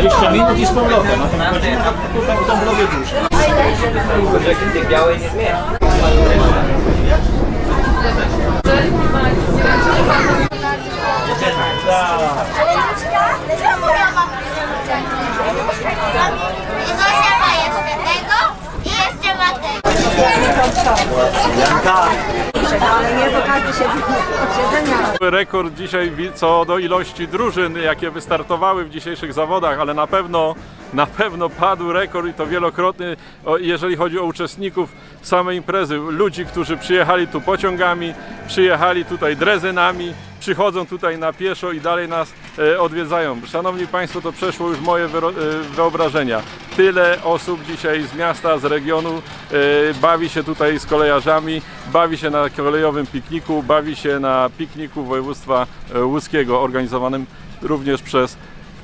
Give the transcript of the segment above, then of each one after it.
20 minut i z powrotem, a tam godzinę, a tutaj w Dąbrowie dłużej. Tych białej nie zmienia. Czemu ja mam Zosia ma jeszcze tego i jeszcze ma tego. Rekord dzisiaj co do ilości drużyn, jakie wystartowały w dzisiejszych zawodach, ale na pewno, na pewno padł rekord i to wielokrotny, jeżeli chodzi o uczestników samej imprezy. Ludzi, którzy przyjechali tu pociągami, przyjechali tutaj drezynami, przychodzą tutaj na pieszo i dalej nas e, odwiedzają. Szanowni Państwo, to przeszło już moje e, wyobrażenia. Tyle osób dzisiaj z miasta, z regionu e, bawi się tutaj z kolejarzami, bawi się na kolejowym pikniku, bawi się na pikniku województwa łódzkiego organizowanym również przez,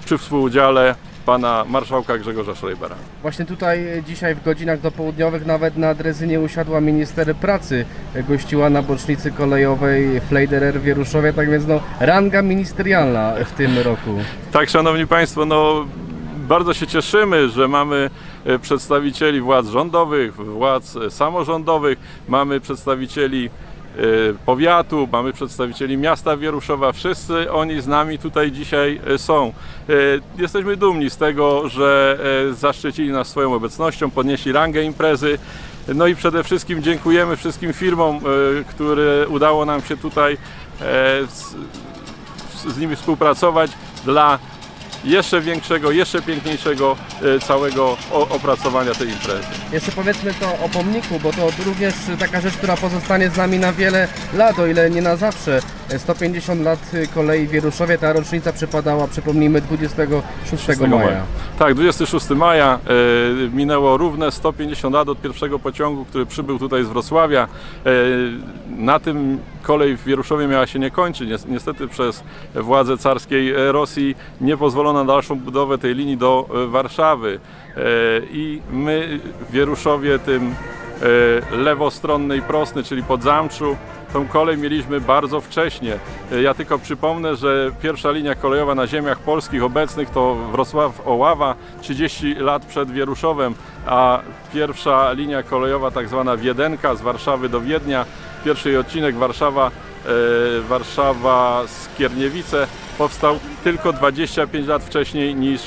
przy współudziale pana marszałka Grzegorza Schreibera. Właśnie tutaj e, dzisiaj w godzinach dopołudniowych nawet na drezynie usiadła minister pracy, e, gościła na bocznicy kolejowej Flejderer w Wieruszowie, tak więc no ranga ministerialna w tym roku. Tak, szanowni państwo, no bardzo się cieszymy, że mamy e, przedstawicieli władz rządowych, władz samorządowych, mamy przedstawicieli powiatu, mamy przedstawicieli miasta Wieruszowa, wszyscy oni z nami tutaj dzisiaj e, są. E, Jesteśmy dumni z tego, że zaszczycili nas swoją obecnością, podnieśli rangę imprezy. No i przede wszystkim dziękujemy wszystkim firmom, które udało nam się tutaj e, z- z nimi współpracować dla jeszcze większego, jeszcze piękniejszego e, całego opracowania tej imprezy. Jeszcze powiedzmy to o pomniku, bo to również taka rzecz, która pozostanie z nami na wiele lat, o ile nie na zawsze. E, 150 lat kolei w Wieruszowie, ta rocznica przypadała, przypomnijmy, 26 maja. Tak, 26 maja e, minęło równe 150 lat od pierwszego pociągu, który przybył tutaj z Wrocławia. E, na tym kolej w Wieruszowie miała się nie kończyć. Nies- Niestety przez władze carskiej e, Rosji nie pozwolono na dalszą budowę tej linii do Warszawy. E, I my w Wieruszowie tym lewostronny i prosty, czyli pod Zamczu, Tą kolej mieliśmy bardzo wcześnie. E, Ja tylko przypomnę, że pierwsza linia kolejowa na ziemiach polskich obecnych to Wrocław-Oława 30 lat przed Wieruszowem, a pierwsza linia kolejowa tak zwana Wiedenka z Warszawy do Wiednia, pierwszy odcinek Warszawa, e, Warszawa Skierniewice powstał tylko 25 lat wcześniej niż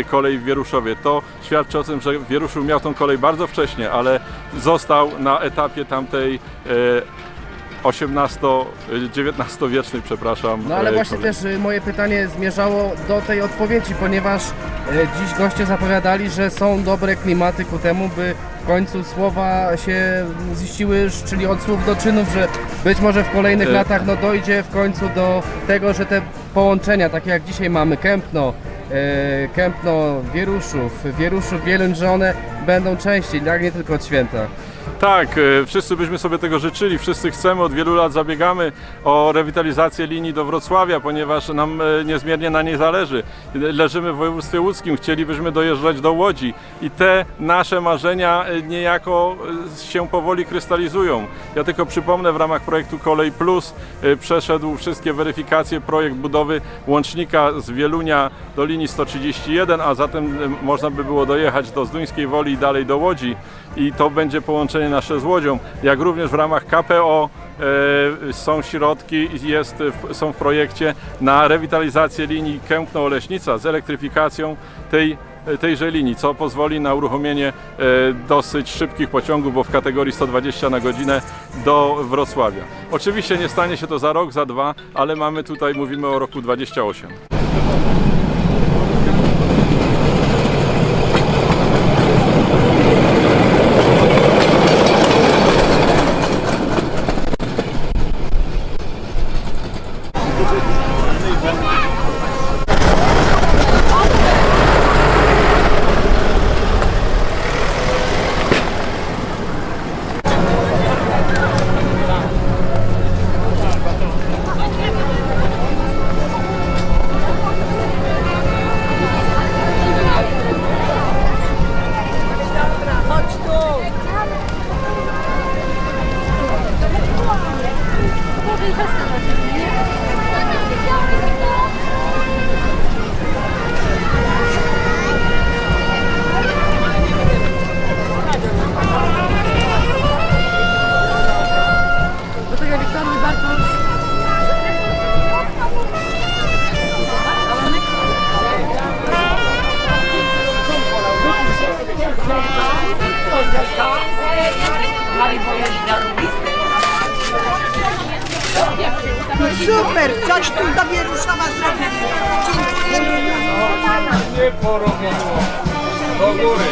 e, kolej w Wieruszowie. To świadczy o tym, że Wieruszów miał tą kolej bardzo wcześnie, ale został na etapie tamtej e, 18-19 wiecznej, przepraszam. No ale e, właśnie też y, moje pytanie zmierzało do tej odpowiedzi, ponieważ y, dziś goście zapowiadali, że są dobre klimaty ku temu, by w końcu słowa się ziściły, czyli od słów do czynów, że być może w kolejnych E. latach no, dojdzie w końcu do tego, że te połączenia, takie jak dzisiaj mamy, Kępno, e, Kępno, Wieruszów, Wieruszów, Wieluń, że one będą częściej, tak nie tylko od święta. Tak, e, wszyscy byśmy sobie tego życzyli, wszyscy chcemy, od wielu lat zabiegamy o rewitalizację linii do Wrocławia, ponieważ nam e, niezmiernie na niej zależy. Leżymy w województwie łódzkim, chcielibyśmy dojeżdżać do Łodzi i te nasze marzenia e, niejako się powoli krystalizują. Ja tylko przypomnę, w ramach projektu Kolej Plus przeszedł wszystkie weryfikacje projekt budowy łącznika z Wielunia do linii 131, a zatem można by było dojechać do Zduńskiej Woli i dalej do Łodzi i to będzie połączenie nasze z Łodzią, jak również w ramach KPO e, są środki, jest, są w projekcie na rewitalizację linii Kępno-Oleśnica z elektryfikacją tej tejże linii, co pozwoli na uruchomienie e, dosyć szybkich pociągów, bo w kategorii 120 na godzinę do Wrocławia. Oczywiście nie stanie się to za rok, za dwa, ale mamy tutaj, mówimy o roku 28. Super, coś tu dla Wieruszowa zrobili. Nie porobiono. Do góry.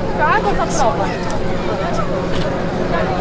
cada essa prova? Tá